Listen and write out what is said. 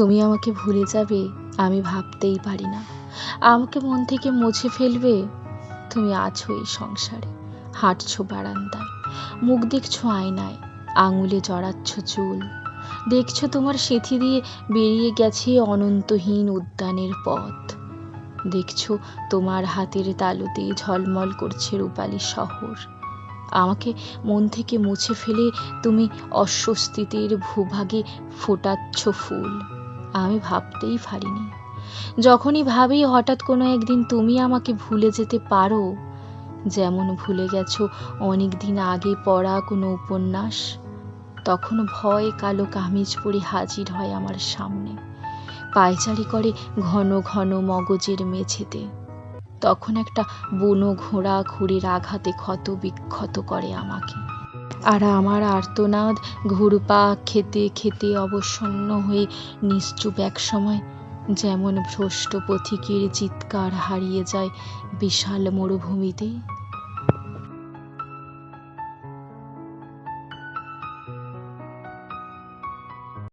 তুমি আমাকে ভুলে যাবে, আমি ভাবতেই পারি না। আমাকে মন থেকে মুছে ফেলবে, তুমি আছো এই সংসারে। হাঁটছো বারান্দায়, মুখ দেখছ আয়নায়, আঙুলে জড়াচ্ছ চুল। দেখছ তোমার সেথি দিয়ে বেরিয়ে গেছে অনন্তহীন উদ্যানের পথ। দেখছ তোমার হাতের তালুতে ঝলমল করছে রূপালী শহর। আমাকে মন থেকে মুছে ফেলে তুমি অস্বস্তিতের ভূভাগে ফোটাচ্ছ ফুল। আমি ভাবতেই পারিনি। যখনই ভাবি হঠাৎ কোনো একদিন তুমি আমাকে ভুলে যেতে পারো, যেমন ভুলে গেছো অনেক দিন আগে পড়া কোনো উপন্যাস তখন ভয় কালো কামিজ পরে হাজির হয় আমার সামনে, পায়চারি করে ঘন ঘন মগজের মেঝেতে। তখন একটা বুনো ঘোড়া ঘুড়ির আঘাতে ক্ষত বিক্ষত করে আমাকে। আর আমার আর্তনাদ ঘুরপা খেতে খেতে অবসন্ন হয়ে নিশ্চুপ এক সময় যেমন ভ্রষ্ট পথিকের চিৎকার হারিয়ে যায় বিশাল মরুভূমিতে।